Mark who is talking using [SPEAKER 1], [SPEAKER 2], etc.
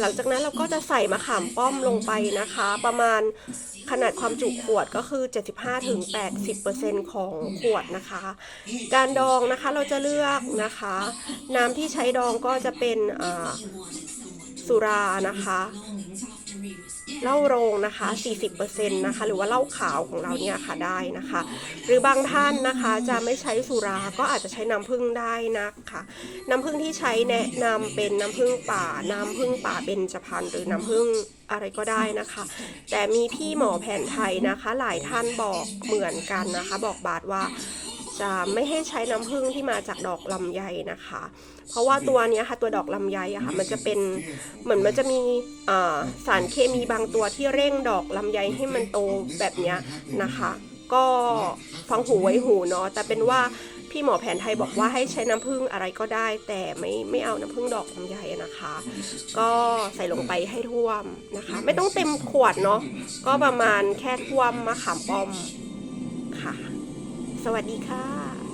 [SPEAKER 1] หลังจากนั้นเราก็จะใส่มะขามป้อมลงไปนะคะ ประมาณขนาดความจุขวดก็คือ 75-80%ของขวดนะคะ การดองนะคะเราจะเลือกนะคะ น้ำที่ใช้ดองก็จะเป็นสุรานะคะ เหล้าโรงนะคะ 40%นะคะ หรือว่าเหล้าขาวของเราเนี่ยค่ะได้นะคะ หรือบางท่านนะคะจะไม่ใช้สุราก็อาจจะใช้น้ำผึ้งได้นะคะน้ำผึ้งที่ใช้แนะนำเป็นน้ำผึ้งป่า น้ำผึ้งป่าเบญจพรรณหรือน้ำผึ้งอะไรก็ได้นะคะ แต่มีพี่หมอแผนไทยนะคะ หลายท่านบอกเหมือนกันนะคะ บอกบาทว่า จะไม่ให้ใช้น้ำผึ้งที่มาจากดอกลำไยนะคะ เพราะว่าตัวเนี้ยค่ะตัวดอกลำไยอะค่ะมันจะเป็นเหมือนมันจะมีสารเคมีบางตัวที่เร่งดอกลำไยให้มันโตแบบเนี้ยนะคะ ก็ฟังหูไว้หูเนาะแต่เป็นว่าพี่หมอแผนไทยบอกว่าให้ใช้น้ำผึ้งอะไรก็ได้ แต่ไม่ไม่เอาน้ำผึ้งดอกลำไยนะคะ ก็ใส่ลงไปให้ท่วมนะคะ ไม่ต้องเต็มขวดเนาะก็ประมาณแค่ท่วมมะขามป้อมค่ะ สวัสดีค่ะ